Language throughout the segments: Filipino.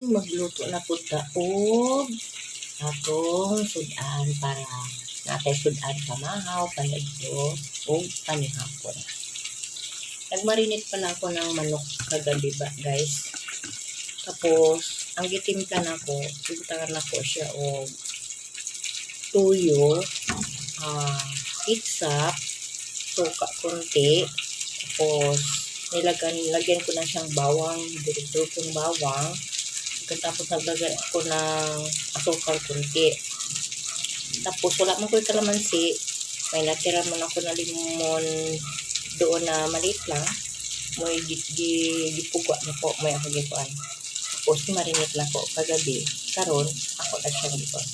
magluto na po ta og atong sudan para natay sudan pamahaw, panagdo, o panihapon. Nagmarinate pa na ako ng manok kagabi ba, guys. Tapos, ang gitimpla na ko, tugtaran na ko siya og tuyo, ah, iksap, suka konti, tapos nilagyan, nilagyan ko na siyang bawang, direktor kong bawang, Pagkatapos naglagay ako ng asukal kunti. Tapos wala man ko yung kalamansi. May natira man ako na limon doon na maliit lang. May gipugwa na po. May ako gipuan. Tapos marinate na ko kagabi. Karon ako na siyang gipuan.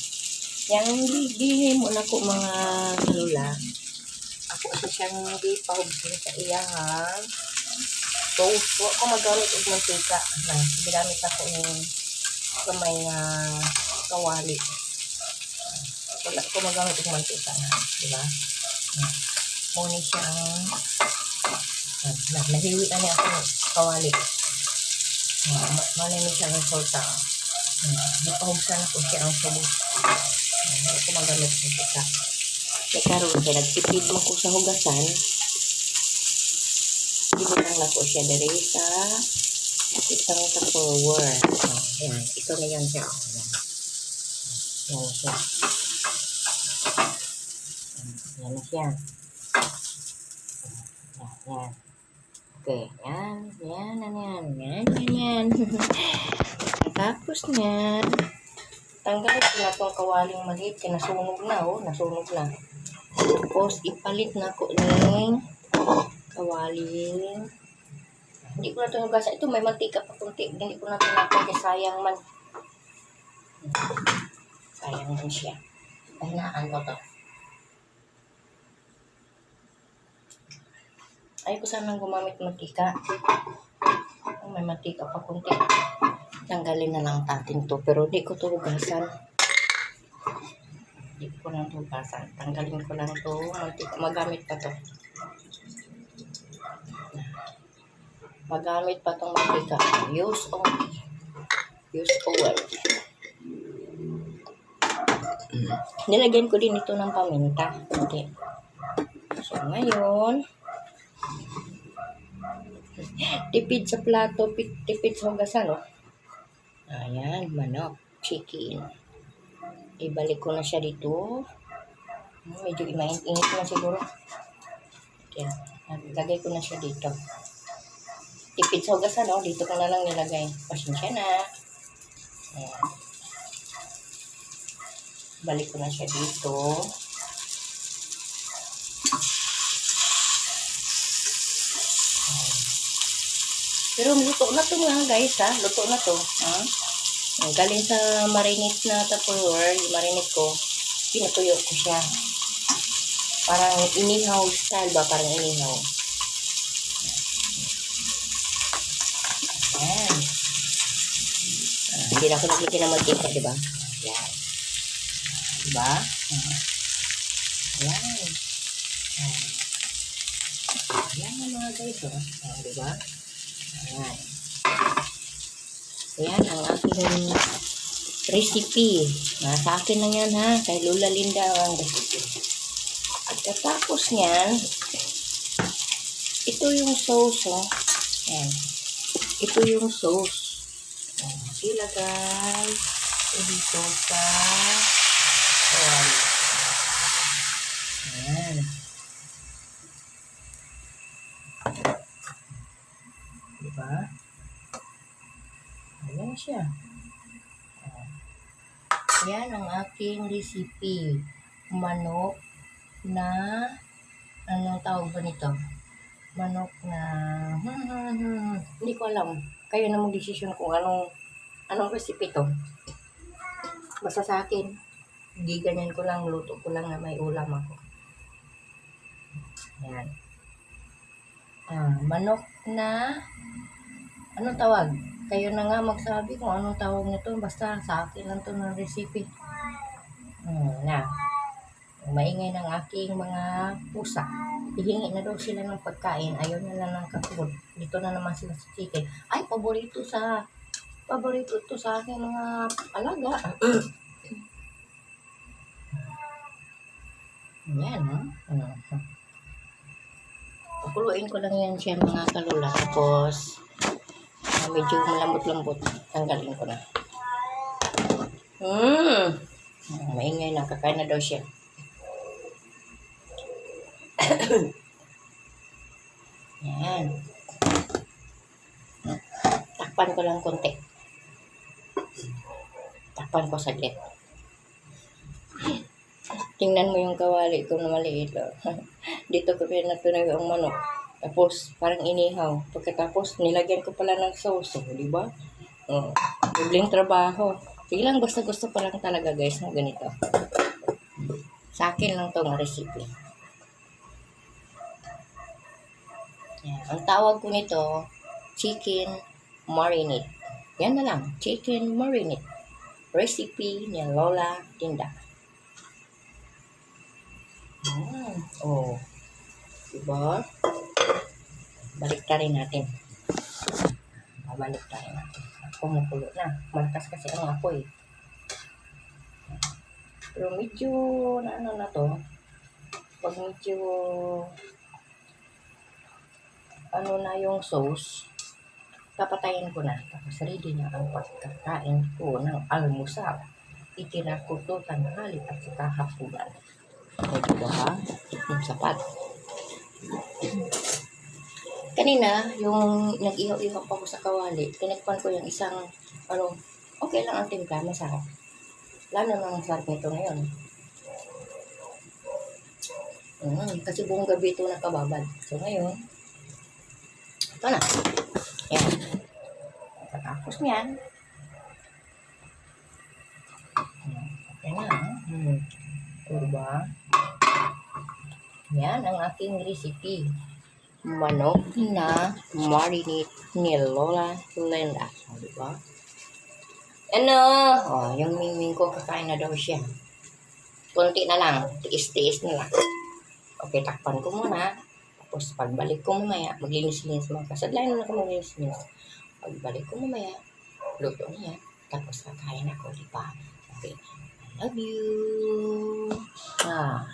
Yang gigihin mo na ko mga kalula. Ako sa siyang gipahog sa iyahang So, wa ko magamit og mantika na ginamit ako ng kamay nga kawali. Wala ko magamit og mantika na, di ba? Muna siya ang na, nahiwi na niya ako kawali. Malay mo siya ng solta. Ipahugsan ako siya ang subos. Hindi ko magamit ng mantika. Kaya karoon, kaya nagtipid mo ko sa hugasan, Ibutang na ko siya dari sa isang tupperware. Oh, ayan. Ito na yan siya. Oh, ayan. Ayan siya. Ayan na siya. Ayan, ayan. Okay. Yan. Yan, yan, yan. Yan, yan, yan. Tapos niyan, tanggalin ko na itong kawaling maliit. Nasunog na, oh. Nasunog na. Tapos, ipalit na ko ng kawaling. Hindi ko na ito nagasa. Ito may mantika pa kunti. Hindi ko na ito napagay. Sayang man. Sayang man siya. Pahinaan ko to. Ay ko sanang gumamit mantika. May mantika pa kunti. Tanggalin na lang natin to. Pero di ko to hugasan. Di ko na ito hugasan. Tanggalin ko lang to. Mantika. Magamit pa to. Magamit pa tong mantika. Use only. Use oil. Nilagyan ko din ito ng paminta. Okay. So, ngayon, tipid sa plato, pi- tipid sa hugasan, oh. Ayan, manok, chicken. Ibalik ko na siya dito. Medyo mainit-init na siguro. Ayan, lagay ko na siya dito tipid sa hugasan, no? Dito ko na lang nilagay. Pasensya na. Ayan. Balik ko na siya dito. Pero luto na to nga guys ha. Luto na to. Ha? Galing sa marinate na tupperware, yung marinate ko, pinutuyo ko siya. Parang inihaw style ba? Parang inihaw. Ayan. Ah, hindi na ako naglagay ng mantika, di ba? Ayan. Di ba? Ah. Ayan. Ayan. Ayan ang mga guys, oh. Ayan, di ba? Ayan. Ayan ang aking recipe. Nasa akin lang yan, ha? Kay Lola Linda ang recipe. At katapos niyan, ito yung sauce, oh. Ayan ito yung sauce. Ilagay dito sa oil. Ayan. Diba? Ayan siya. Ayan ang aking recipe. Manok na anong tawag ba nito? manok na hmm, hmm, hmm, hindi ko alam. Kayo na desisyon kung anong anong recipe to. Basta sa akin, hindi ganyan ko lang, luto ko lang na may ulam ako. Yan. Ah, manok na anong tawag? Kayo na nga magsabi kung anong tawag nito. Basta sa akin lang to ng recipe. Hmm, na. Maingay ng aking mga pusa hihingi na daw sila ng pagkain, ayaw na lang ng kakulod. Dito na naman sila sa chicken. Ay, paborito sa Paborito to sa aking mga alaga. Yan, ha? Ano? Pakuluin ko lang yan siya mga kalula. Tapos, ah, medyo malambot-lambot. Tanggalin ko na. Hmm. Ah, Maingay na. Kakain na daw siya. Yan. Takpan ko lang konti. Takpan ko saglit. Tingnan mo yung kawali ko na maliit. Oh. Dito ko pinatunaw ang manok. Tapos, parang inihaw. Pagkatapos, nilagyan ko pala ng sauce. oh, Di ba? Oh. Bibling trabaho. Sige lang, basta gusto ko lang talaga guys na ganito. Sa akin lang tong recipe. Yan. Ang tawag ko nito, chicken marinade. Yan na lang, chicken marinade. Recipe ni Lola Tinda. Mm. Oh. Diba? Balik rin natin. Babalik rin natin. Kumukulo na. Malakas kasi ang apoy. Pero medyo, na ano na to, pag medyo, ano na yung sauce, papatayin ko na. Tapos ready na ang pagkakain ko ng almusal. Itira ko to tanghali at saka hapunan. O, diba ha? Yung sapat. Kanina, yung nag-ihaw-ihaw pa ko sa kawali, tinagpan ko yung isang, ano, okay lang ang timpla, masarap. Lalo na ang sarap nito ngayon. Mm, kasi buong gabi ito nakababad. So ngayon, ito na. Yan. Pagkatapos niyan, okay na. Hmm. Diba? Yan ang aking recipe. Manok na marinate ni Lola Lenda. O, diba? Ano? Oh, yung mingming ko kakain na daw siya. Kunti na lang. Tiis-tiis na lang. Okay, takpan ko muna. Tapos pagbalik ko mamaya, maglinis-linis mga kasadlayan na ako maglinis-linis. Pagbalik ko mamaya, luto na. Tapos kakain ako, di ba? Okay. I love you. Ah.